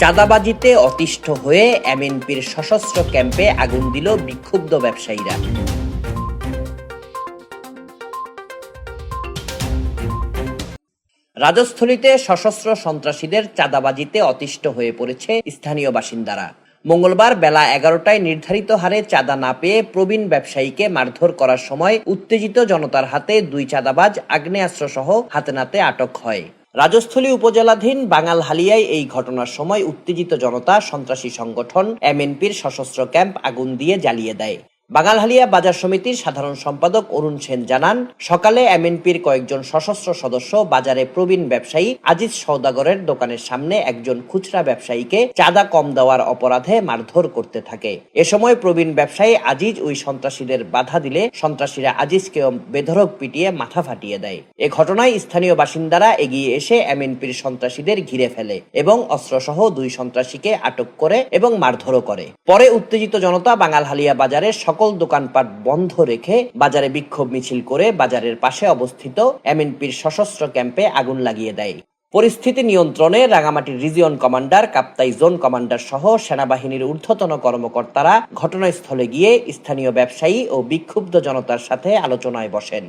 চাঁদাবাজিতে অতিষ্ঠ হয়ে এমএনপির সশস্ত্র ক্যাম্পে আগুন দিল বিক্ষুব্ধ ব্যবসায়ীরা। রাজস্থলীতে সশস্ত্র সন্ত্রাসীদের চাঁদাবাজিতে অতিষ্ঠ হয়ে পড়েছে স্থানীয় বাসিন্দারা। মঙ্গলবার বেলা এগারোটায় নির্ধারিত হারে চাঁদা না পেয়ে প্রবীণ ব্যবসায়ীকে মারধর করার সময় উত্তেজিত জনতার হাতে দুই চাঁদাবাজ আগ্নেয়াস্ত্র সহ হাতে নাতে আটক হয়। রাজস্থলী উপজেলাধীন বাঙাল হালিয়ায় এই ঘটনার সময় উত্তেজিত জনতা, সন্ত্রাসী সংগঠন এমএনপির সশস্ত্র ক্যাম্প আগুন দিয়ে জ্বালিয়ে দেয়। বাঙালহালিয়া বাজার সমিতির সাধারণ সম্পাদক অরুণ সেন জানান, সকালে এমএনপির কয়েকজন সশস্ত্র সদস্য বাজারে প্রবীণ ব্যবসায়ী আজিজ সৌদাগরের দোকানের সামনে একজন খুচরা ব্যবসায়ীকে চাঁদা কম দেওয়ার অপরাধে মারধর করতে থাকে। এ সময় প্রবীণ ব্যবসায়ী আজিজ ওই সন্ত্রাসীদের বাধা দিলে সন্ত্রাসীরা আজিজকে বেধরক পিটিয়ে মাথা ফাটিয়ে দেয়। এ ঘটনায় স্থানীয় বাসিন্দারা এগিয়ে এসে এমএনপির সন্ত্রাসীদের ঘিরে ফেলে এবং অস্ত্রসহ দুই সন্ত্রাসীকে আটক করে এবং মারধরও করে। পরে উত্তেজিত জনতা বাঙালহালিয়া বাজারে সকল দোকানপাট বন্ধ রেখে বাজারে বিক্ষোভ মিছিল করে বাজারের পাশে অবস্থিত এমএনপির সশস্ত্র ক্যাম্পে আগুন লাগিয়ে দেয়। পরিস্থিতি নিয়ন্ত্রণে রাঙামাটির region commander, Kaptai zone commander সহ সেনাবাহিনীর ঊর্ধ্বতন কর্মকর্তারা ঘটনাস্থলে গিয়ে স্থানীয় ব্যবসায়ী ও বিক্ষুব্ধ জনতার সাথে আলোচনায় বসেন।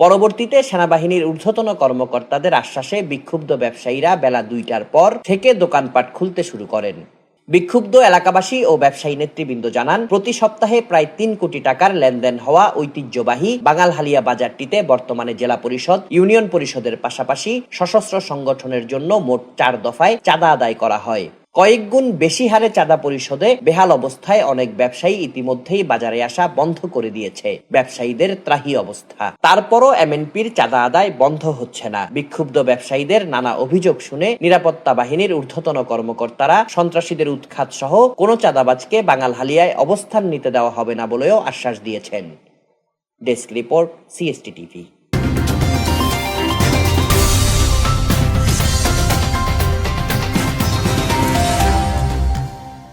পরবর্তীতে সেনাবাহিনীর ঊর্ধ্বতন কর্মকর্তাদের আশ্বাসে বিক্ষুব্ধ ব্যবসায়ীরা বেলা দুইটার পর থেকে দোকানপাট খুলতে শুরু করেন। বিক্ষুব্ধ এলাকাবাসী ও ব্যবসায়ী নেতৃবৃন্দ জানান, প্রতি সপ্তাহে প্রায় তিন কোটি টাকার লেনদেন হওয়া ঐতিহ্যবাহী বাঙালহালিয়া বাজারটিতে বর্তমানে জেলা পরিষদ, ইউনিয়ন পরিষদের পাশাপাশি সশস্ত্র সংগঠনের জন্য মোট চার দফায় চাঁদা আদায় করা হয়। কয়েক গুণ বেশি হারে চাঁদা পরিশোধে বেহাল অবস্থায় অনেক ব্যবসায়ী ইতিমধ্যেই বাজারে আসা বন্ধ করে দিয়েছে। ব্যবসায়ীদের ত্রাহি অবস্থা। তারপরও এমএনপির চাঁদা আদায় বন্ধ হচ্ছে না। বিক্ষুব্ধ ব্যবসায়ীদের নানা অভিযোগ শুনে নিরাপত্তা বাহিনীর ঊর্ধ্বতন কর্মকর্তারা সন্ত্রাসীদের উৎখাত সহ কোনো চাঁদাবাজকে বাঙাল হালিয়ায় অবস্থান নিতে দেওয়া হবে না বলেও আশ্বাস দিয়েছেন। Desk report, CST TV.